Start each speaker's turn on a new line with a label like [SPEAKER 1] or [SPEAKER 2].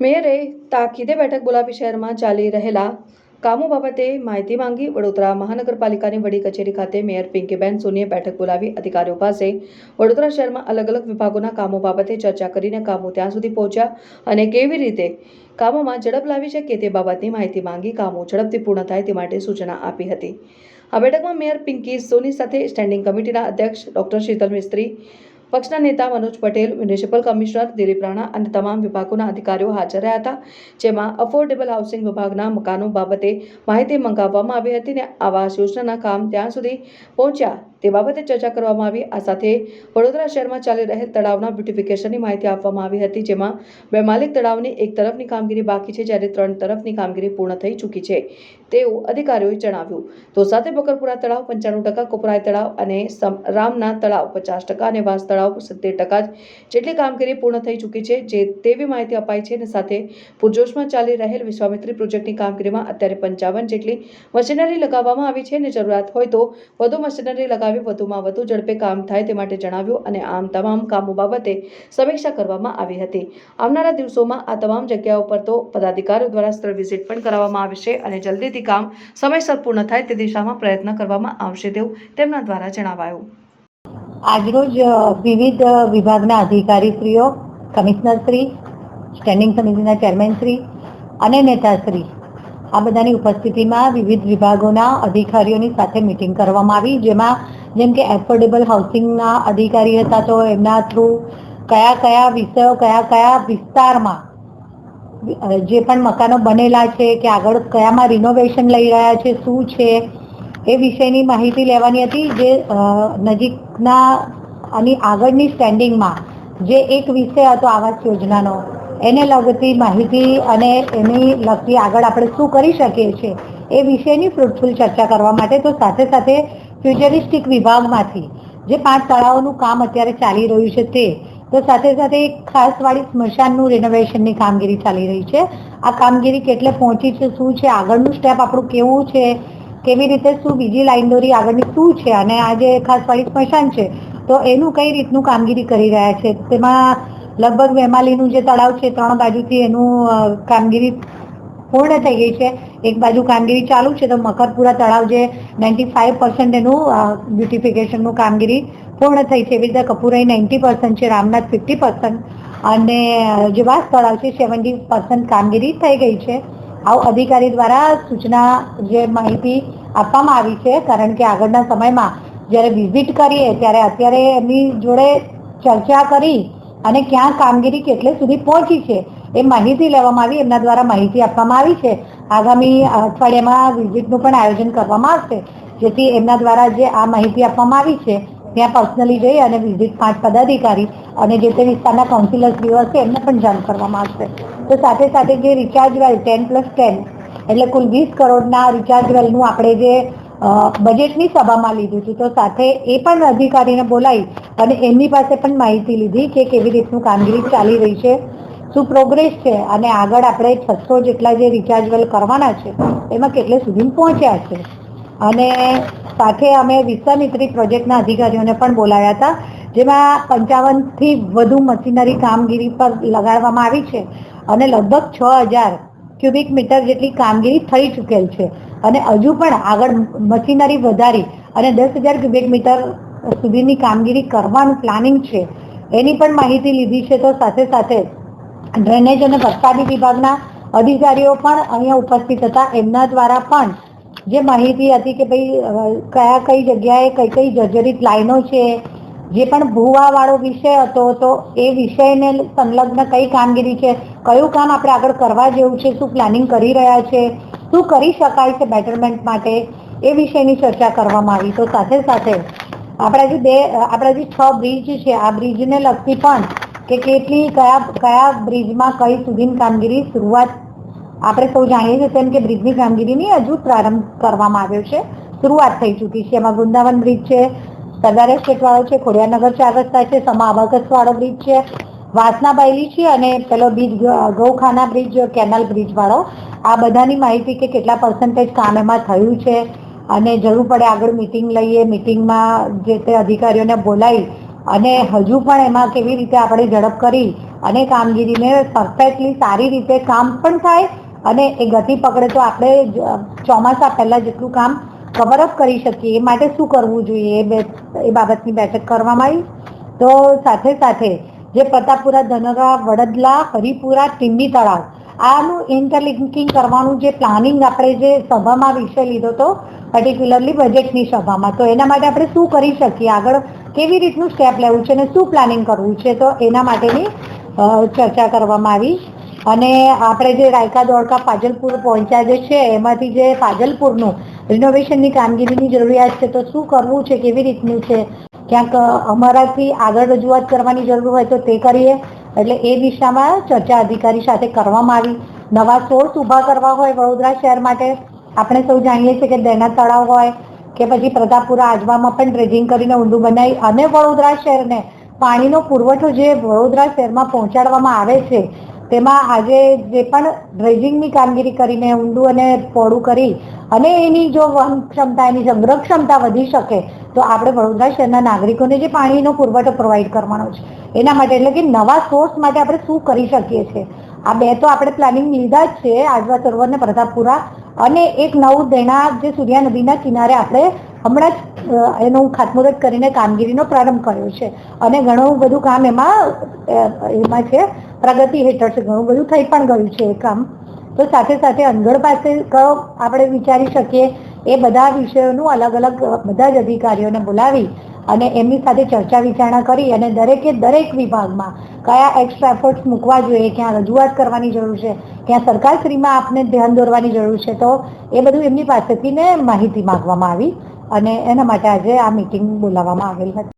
[SPEAKER 1] મેયરે તાકીદે બેઠક બોલાવી શહેરમાં ચાલી રહેલા કામો બાબતે માહિતી માંગી વડોદરા મહાનગરપાલિકાની વડી કચેરી ખાતે મેયર પિંકીબેન સોનીએ બેઠક બોલાવી અધિકારીઓ પાસે વડોદરા શહેરમાં અલગ અલગ વિભાગોના કામો બાબતે ચર્ચા કરીને કામો ત્યાં સુધી પહોંચ્યા અને કેવી રીતે કામોમાં ઝડપ લાવી શકે તે બાબતની માહિતી માંગી કામો ઝડપથી પૂર્ણ થાય તે માટે સૂચના આપી હતી. આ બેઠકમાં મેયર પિંકી સોની સાથે સ્ટેન્ડિંગ કમિટીના અધ્યક્ષ ડોક્ટર શીતલ મિસ્ત્રી પક્ષના નેતા મનોજ પટેલ, મ્યુનિસિપલ કમિશનર દિલીપ રાણા અને તમામ વિભાગોના અધિકારીઓ હાજર રહ્યા હતા, જેમાં અફોર્ડેબલ હાઉસિંગ વિભાગના મકાનો બાબતે માહિતી મંગાવવામાં આવી હતી અને આવાસ યોજનાના કામ ત્યાં સુધી પહોંચ્યા તે બાબતે ચર્ચા કરવામાં આવી. આ સાથે વડોદરા શહેરમાં ચાલી રહેલ તળાવના બ્યુટિફિકેશનની માહિતી આપવામાં આવી હતી, જેમાં બે માલિક તળાવની એક તરફની કામગીરી બાકી છે, જ્યારે ત્રણ તરફની કામગીરી પૂર્ણ થઈ ચૂકી છે તેવું અધિકારીઓએ જણાવ્યું. તો સાથે બકરપુરા તળાવ પંચાણું ટકા કોપરાય તળાવ અને રામના તળાવ પચાસ ટકા અને વાસ તળાવ સિત્તેર ટકા જેટલી કામગીરી પૂર્ણ થઈ ચૂકી છે, જે તેવી માહિતી અપાઈ છે અને સાથે પૂરજોશમાં ચાલી રહેલ વિશ્વામિત્રી પ્રોજેક્ટની કામગીરીમાં અત્યારે પંચાવન જેટલી મશીનરી લગાવવામાં આવી છે અને જરૂરિયાત હોય તો વધુ મશીનરી લગાવી વધુમાં વધુ ઝડપે કામ થાય તે માટે જણાવ્યું અને આમ તમામ કામો બાબતે સમીક્ષા કરવામાં આવી હતી. આવનારા દિવસોમાં આ તમામ જગ્યાઓ પર તો પદાધિકારીઓ દ્વારા સ્થળ વિઝિટ પણ કરવામાં આવશે અને જલ્દીથી કામ સમયસર પૂર્ણ થાય તે દિશામાં પ્રયત્ન કરવામાં આવશે તેવું તેમના દ્વારા જણાવાયું.
[SPEAKER 2] આજરોજ વિવિધ વિભાગના અધિકારીશ્રીઓ, કમિશનરશ્રી, સ્ટેન્ડિંગ સમિતિના ચેરમેનશ્રી અને નેતાશ્રી આ બધાની ઉપસ્થિતિમાં વિવિધ વિભાગોના અધિકારીઓની સાથે મિટિંગ કરવામાં આવી. જેમાં જેમ કે એફોર્ડેબલ હાઉસિંગના અધિકારી હતા, તો એમના થ્રુ કયા કયા વિષયો, કયા કયા વિસ્તારમાં જે પણ મકાનો બનેલા છે, કે આગળ કયામાં રિનોવેશન લઈ રહ્યા છે, શું છે એ વિષયની માહિતી લેવાની હતી જે નજીકના અને આગળની સ્ટેન્ડિંગમાં જે એક વિષય હતો આવાસ યોજનાનો, એને લગતી માહિતી અને એની લગતી આગળ આપણે શું કરી શકીએ છીએ, એ વિષયની ફ્રૂટફુલ ચર્ચા કરવા માટે તો સાથે સાથે ફ્યુચરિસ્ટિક વિભાગમાંથી જે પાંચ તળાવોનું કામ અત્યારે ચાલી રહ્યું છે તે, તો સાથે સાથે એક ખાસવાળી સ્મશાનનું રિનોવેશનની કામગીરી ચાલી રહી છે. આ કામગીરી કેટલે પહોંચી છે, શું છે, આગળનું સ્ટેપ આપણું કેવું છે કેવી રીતે શું બીજી લાઈન દોરી આગળની શું છે અને આ જે ખાસ વાળી સ્મશાન છે, તો એનું કઈ રીતનું કામગીરી કરી રહ્યા છે? તેમાં લગભગ વેમાલીનું જે તળાવ છે, ત્રણ બાજુથી એનું કામગીરી પૂર્ણ થઈ ગઈ છે. એક બાજુ કામગીરી ચાલુ છે, તો મકરપુરા તળાવ જે નાઇન્ટી ફાઇવ પર્સન્ટ એનું બ્યુટિફિકેશનનું કામગીરી પૂર્ણ થઈ છે. એવી રીતે કપૂરાઈ નાઇન્ટી પર્સન્ટ છે, રામનાથ ફિફ્ટી પર્સન્ટ અને જે વાસ તળાવ છે, સેવન્ટી પર્સન્ટ કામગીરી થઈ ગઈ છે. આવું અધિકારી દ્વારા સૂચના જે માહિતી આપવામાં આવી છે, કારણ કે આગળના સમયમાં જ્યારે વિઝિટ કરીએ ત્યારે અત્યારે એમની જોડે ચર્ચા કરી અને ક્યાં કામગીરી કેટલે સુધી પહોંચી છે એ માહિતી લેવામાં આવી, એમના દ્વારા માહિતી આપવામાં આવી છે. આગામી અઠવાડિયામાં વિઝિટનું પણ આયોજન કરવામાં આવશે, જેથી એમના દ્વારા જે આ માહિતી આપવામાં આવી છે, ત્યાં પર્સનલી જઈ અને વિઝિટ પાંચ પદાધિકારી અને જે તે વિસ્તારના કાઉન્સિલરશ્રીઓ હશે એમને પણ જાણ કરવામાં આવશે. તો સાથે સાથે જે રિચાર્જ વેલ ટેન પ્લસ ટેન એટલે કુલ વીસ કરોડના રિચાર્જ વેલનું આપણે જે બજેટની સભામાં લીધું હતું. તો સાથે એ પણ અધિકારીને બોલાવી અને એમની પાસે પણ માહિતી લીધી કે કેવી રીતનું કામગીરી ચાલી રહી છે, શું પ્રોગ્રેસ છે અને આગળ આપણે છસો જેટલા જે રિચાર્જ વેલ કરવાના છે, એમાં કેટલે સુધી પહોંચ્યા છે. અને સાથે અમે વિશ્વામિત્રી પ્રોજેક્ટના અધિકારીઓને પણ બોલાવ્યા હતા, જેમાં પંચાવનથી વધુ મશીનરી કામગીરી પર લગાડવામાં આવી છે. અને લગભગ છ હજાર ક્યુબિક મીટર જેટલી કામગીરી થઈ ચૂકેલ છે. અને હજુ પણ આગળ મશીનરી વધારી અને દસ હજાર ક્યુબિક મીટર સુધીની કામગીરી કરવાનું પ્લાનિંગ છે. એની પણ માહિતી લીધી છે તો સાથે સાથે ડ્રેનેજ અને વરસાદી વિભાગના અધિકારીઓ પણ અહીંયા ઉપસ્થિત હતા. એમના દ્વારા પણ જે માહિતી હતી કે ભાઈ કયા કઈ જગ્યાએ કઈ કઈ જર્જરિત લાઈનો છે જે પણ ભૂવા વાળો વિષય હતો, તો એ વિષયને સંલગ્ન કઈ કામગીરી છે? કયું કામ આપણે આગળ કરવા જેવું છે? શું પ્લાનિંગ કરી રહ્યા છે? શું કરી શકાય છે બેટરમેન્ટ માટે? એ વિષયની ચર્ચા કરવામાં આવી. તો સાથે સાથે આપણા જે બે, આપણા જે છ બ્રિજ છે, આ બ્રિજને લગતી પણ કે કેટલી, કયા કયા બ્રિજમાં કઈ સુધીની કામગીરી શરૂઆત આપણે સૌ જાણીએ છીએ તેમ કે બ્રિજની કામગીરીની હજુ પ્રારંભ કરવામાં આવ્યો છે. શરૂઆત થઈ ચૂકી છે. એમાં વૃંદાવન બ્રિજ છે સરદાર એસ્ટેટ વાળો છે ખોડિયાનગર ચાર રસ્તા છે, સમા વાળો બ્રિજ છે વાસના બાયલી છે અને પેલો bridge Gaukhana bridge, canal bridge વાળો આ બધાની માહિતી કે કેટલા પર્સન્ટેજ કામ એમાં થયું છે અને જરૂર પડે આગળ મિટિંગ લઈએ મિટિંગમાં જે તે અધિકારીઓને બોલાવી અને હજુ પણ એમાં કેવી રીતે આપણે ઝડપ કરી અને કામગીરીને પરફેક્ટલી સારી રીતે કામ પણ થાય અને એ ગતિ પકડે તો આપણે ચોમાસા પહેલા જેટલું કામ કવર અપ કરી શકીએ. એ માટે શું કરવું જોઈએ? એ બાબતની બેઠક કરવામાં આવી. તો સાથે સાથે જે પ્રતાપપુરા, ધનગા, વડદલા, હરિપુરા, ટીંબી તળાવ, આનું ઇન્ટરલિંકિંગ કરવાનું જે પ્લાનિંગ આપણે જે સભામાં વિષય લીધો હતો પર્ટિક્યુલરલી બજેટની સભામાં, તો એના માટે આપણે શું કરી શકીએ? આગળ કેવી રીતનું સ્ટેપ લેવું છે અને શું પ્લાનિંગ કરવું છે? તો એના માટેની ચર્ચા કરવામાં આવી. અને આપણે જે રાયકા દોડકા ફાજલપુર પહોંચ્યા જે છે, એમાંથી જે ફાજલપુરનું રિનોવેશનની કામગીરીની જરૂરિયાત છે, તો શું કરવું છે, કેવી રીતનું છે? ક્યાંક અમારાથી આગળ રજૂઆત કરવાની જરૂર હોય તો તે કરીએ. એટલે એ દિશામાં ચર્ચા અધિકારી સાથે કરવામાં આવી. નવા સોર્સ ઊભા કરવા હોય વડોદરા શહેર માટે, આપણે સૌ જાણીએ છીએ કે દેના તળાવ હોય કે પછી પ્રતાપપુરા આજવામાં પણ ડ્રેજિંગ કરીને ઊંડું બનાવી અને વડોદરા શહેરને પાણીનો પુરવઠો જે વડોદરા શહેરમાં પહોંચાડવામાં આવે છે તેમાં આજે જે પણ ડ્રેજિંગની કામગીરી કરીને ઊંડું અને પહોળું કરી અને એની જો વહન ક્ષમતા, એની સંગ્રહ ક્ષમતા વધી શકે, તો આપણે વડોદરા શહેરના નાગરિકોને જે પાણીનો પુરવઠો પ્રોવાઈડ કરવાનો છે, એના માટે એટલે કે નવા સોર્સ માટે આપણે શું કરી શકીએ છીએ આ બે તો આપણે પ્લાનિંગ લીધા જ છે આજવા સરોવર ને પ્રતાપપુરા અને એક નવું દેણા જે સૂર્યા નદીના કિનારે આપણે હમણાં જ એનું ખાતમુહૂર્ત કરીને કામગીરીનો પ્રારંભ કર્યો છે. અને ઘણું બધું કામ એમાં એમાં છે, પ્રગતિ હેઠળ છે. ઘણું બધું થઈ પણ ગયું છે એ કામ. તો સાથે સાથે અનગઢ પાસે આપણે વિચારી શકીએ, એ બધા વિષયોનું અલગ અલગ બધા જ અધિકારીઓને બોલાવી અને એમની સાથે ચર્ચા વિચારણા કરી અને દરેકે દરેક વિભાગમાં કયા એક્સ્ટ્રા એફર્ટ્સ મૂકવા જોઈએ, ક્યાં રજૂઆત કરવાની જરૂર છે, ક્યાં સરકારશ્રીમાં આપને ધ્યાન દોરવાની જરૂર છે, તો એ બધું એમની પાસેથી ને માહિતી માગવામાં આવી. અને એના માટે આજે આ મિટિંગ બોલાવવામાં આવેલ હતી.